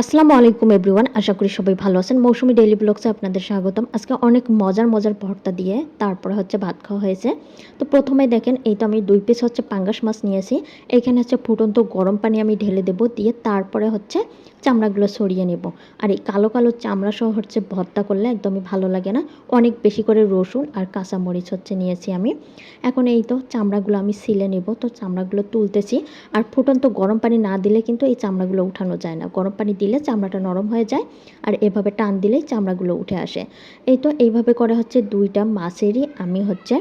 আসসালামু আলাইকুম এভরিওয়ান, আশা করি সবাই ভালো আছেন। মৌসুমি ডেইলি ব্লগসে আপনাদের স্বাগতম। আজকে অনেক মজার মজার ভর্তা দিয়ে তারপরে হচ্ছে ভাত খাওয়া হয়েছে। তো প্রথমে দেখেন, এই তো আমি দুই পিস হচ্ছে পাঙ্গাস মাছ নিয়েছি। এখানে হচ্ছে ফুটন্ত গরম পানি আমি ঢেলে দেবো দিয়ে তারপরে হচ্ছে চামড়াগুলো সরিয়ে নেব। আর এই কালো কালো চামড়া সহ হচ্ছে ভর্তা করলে একদমই ভালো লাগে না। অনেক বেশি করে রসুন আর কাঁচামরিচ হচ্ছে নিয়েছি আমি। এখন এই তো চামড়াগুলো আমি সিলে নেব। তো চামড়াগুলো তুলতেছি। আর ফুটন্ত গরম পানি না দিলে কিন্তু এই চামড়াগুলো উঠানো যায় না। গরম পানি দিলে চামড়াটা নরম হয়ে যায় আর এভাবে টান দিলেই চামড়াগুলো উঠে আসে। এই তো এইভাবে করে হচ্ছে দুইটা মাছেরই আমি হচ্ছে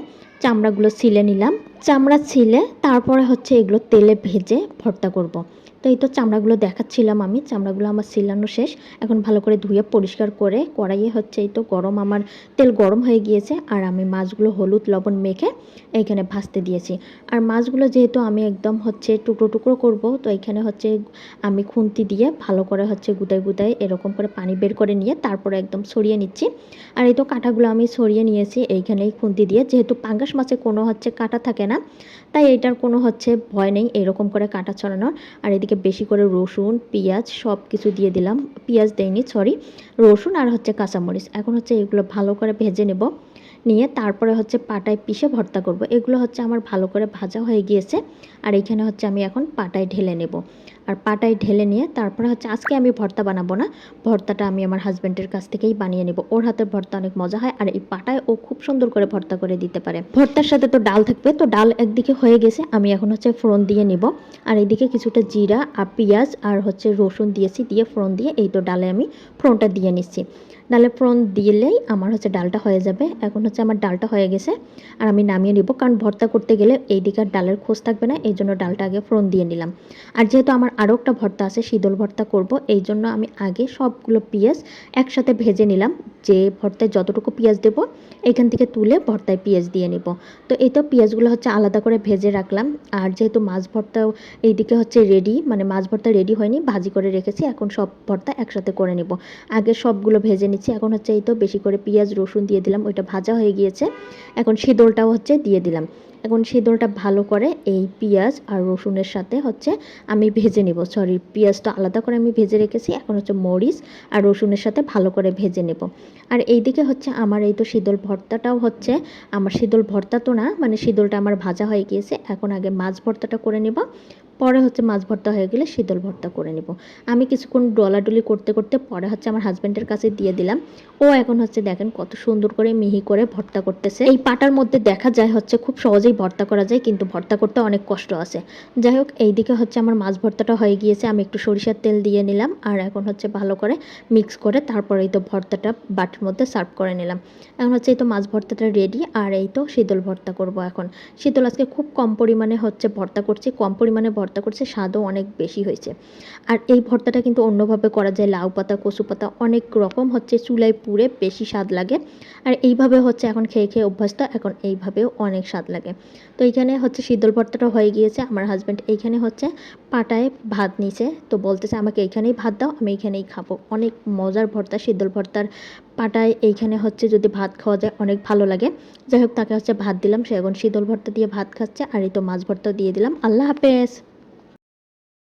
চামড়াগুলো ছিলে নিলাম। চামড়া ছিলে, তারপরে হচ্ছে এগুলো তেলে ভেজে ভর্তা করব। তো এই তো চামড়াগুলো দেখাচ্ছিলাম আমি, চামড়াগুলো আমার সিলানো শেষ। এখন ভালো করে ধুয়ে পরিষ্কার করে কড়াইয়ে হচ্ছে এই তো গরম, আমার তেল গরম হয়ে গিয়েছে, আর আমি মাছগুলো হলুদ লবণ মেখে এইখানে ভাজতে দিয়েছি। আর মাছগুলো যেহেতু আমি একদম হচ্ছে টুকরো টুকরো করব, তো এখানে হচ্ছে আমি খুন্তি দিয়ে ভালো করে হচ্ছে গুদায় গুদায় এরকম করে পানি বের করে নিয়ে তারপরে একদম ছড়িয়ে নিচ্ছি। আর এই তো কাঁটাগুলো আমি ছড়িয়ে নিয়েছি, এইখানেই খুন্তি দিয়ে। যেহেতু পাঙ্গাস মাছে কোনো হচ্ছে কাঁটা থাকে না। তাই এটার কোনো হচ্ছে ভয় নেই, এরকম করে কাঁটা ছড়ানোর। আর এদিকে বেশি করে রসুন, পেঁয়াজ সব কিছু দিয়ে দিলাম। পেঁয়াজ দেয়নি সরি রসুন আর হচ্ছে কাঁচামরিচ। এখন হচ্ছে এগুলো ভালো করে ভেজে নেব। নিয়ে তারপরে হচ্ছে পাটায় পিষে ভর্তা করব। এগুলো হচ্ছে আমার ভালো করে ভাজা হয়ে গিয়েছে। আর এখানে হচ্ছে আমি এখন পাটায় ঢেলে নেব। আর পাটায় ঢেলে নিয়ে তারপরে হচ্ছে আজকে আমি ভর্তা বানাবো না। ভর্তাটা আমি আমার হাজব্যান্ডের কাছ থেকেই বানিয়ে নেব। ওর হাতের ভর্তা অনেক মজা হয় আর এই পাটায় ও খুব সুন্দর করে ভর্তা করে দিতে পারে। ভর্তার সাথে তো ডাল থাকবে, তো ডাল একদিকে হয়ে গেছে, আমি এখন হচ্ছে ফোড়ন দিয়ে নিব। আর এইদিকে কিছুটা জিরা আর পেঁয়াজ আর হচ্ছে রসুন দিয়েছি, দিয়ে ফোড়ন দিয়ে এই তো ডালে আমি ফোড়নটা দিয়ে নিচ্ছি। ডালে ফোড়ন দিলেই আমার হচ্ছে ডালটা হয়ে যাবে। এখন হচ্ছে আমার ডালটা হয়ে গেছে। আর আমি নামিয়ে নিব, কারণ ভর্তা করতে গেলে এই দিকে আর ডালের খোঁজ থাকবে না, এই জন্য ডালটা আগে ফোড়ন দিয়ে নিলাম। আর যেহেতু আমার আরও একটা ভর্তা আছে, শীতল ভর্তা করব, এই জন্য আমি আগে সবগুলো পেঁয়াজ একসাথে ভেজে নিলাম। যে ভর্তায় যতটুকু পেঁয়াজ দেবো, এখান থেকে তুলে ভর্তায় পেঁয়াজ দিয়ে নিব। তো এই তো পেঁয়াজগুলো হচ্ছে আলাদা করে ভেজে রাখলাম। আর যেহেতু মাছ ভর্তাও এইদিকে হচ্ছে রেডি মানে মাছ ভর্তা রেডি হয়নি, ভাজি করে রেখেছি, এখন সব ভর্তা একসাথে করে নিব। আগে সবগুলো ভেজে নিচ্ছি, এখন হচ্ছে এই তো বেশি করে পেঁয়াজ, রসুন দিয়ে দিলাম, ওইটা ভাজা হয়ে গিয়েছে। এখন শীতলটাও হচ্ছে দিয়ে দিলাম। এখন সিদ্ধটা ভালো করে এই পেঁয়াজ আর রসুনের সাথে হচ্ছে আমি ভেজে নেব। সরি পেঁয়াজটা আলাদা করে আমি ভেজে রেখেছি। এখন হচ্ছে মরিচ আর রসুনের সাথে ভালো করে ভেজে নেব। আর এইদিকে হচ্ছে আমার এই তো শীতল ভর্তাটাও হচ্ছে, আমার শীতল ভর্তা তো না মানে শীতলটা আমার ভাজা হয়ে গিয়েছে। এখন আগে মাছ ভর্তাটা করে নেব। পরে হচ্ছে মাছ ভর্তা হয়ে গেলে শীতল ভর্তা করে নেব। আমি কিছুক্ষণ ডলাডলি করতে করতে পরে হচ্ছে আমার হাজব্যান্ডের কাছে দিয়ে দিলাম। ও এখন হচ্ছে দেখেন কত সুন্দর করে মিহি করে ভর্তা করতেছে। এই পাটার মধ্যে দেখা যায় হচ্ছে খুব সহজেই ভর্তা করা যায়, কিন্তু ভর্তা করতে অনেক কষ্ট আছে। যাই হোক, এইদিকে হচ্ছে আমার মাছ ভর্তাটা হয়ে গিয়েছে। আমি একটু সরিষার তেল দিয়ে নিলাম আর এখন হচ্ছে ভালো করে মিক্স করে তারপরে এই তো ভর্তাটা বাটির মধ্যে সার্ভ করে নিলাম। এখন হচ্ছে এই তো মাছ ভর্তাটা রেডি আর এই তো শীতল ভর্তা করব এখন। শীতল আজকে খুব কম পরিমাণে হচ্ছে ভর্তা করছি। কম পরিমাণে ভর্তা করছে, স্বাদও অনেক বেশি হয়েছে। আর এই ভর্তাটা কিন্তু অন্যভাবে করা যায়, লাউ পাতা, কচু পাতা, অনেক রকম হচ্ছে, চুলায় পুড়ে বেশি স্বাদ লাগে। আর এইভাবে হচ্ছে এখন খেয়ে খেয়ে অভ্যস্ত, এখন এইভাবেও অনেক স্বাদ লাগে। তো এইখানে হচ্ছে শীতল ভর্তাটা হয়ে গিয়েছে আমার হাজব্যান্ড এইখানে হচ্ছে পাটায় ভাত নিছে তো বলতেছে আমাকে, এইখানেই ভাত দাও, আমি এইখানেই খাব। অনেক মজার ভর্তা, শীতল ভর্তার পাটায় এইখানে হচ্ছে যদি ভাত খাওয়া যায়, অনেক ভালো লাগে। যাই হোক, তাকে হচ্ছে ভাত দিলাম, সে এখন শীতল ভর্তা দিয়ে ভাত খাচ্ছে, আর এই তো মাছ ভর্তা দিয়ে দিলাম। আল্লাহ হাফেজ!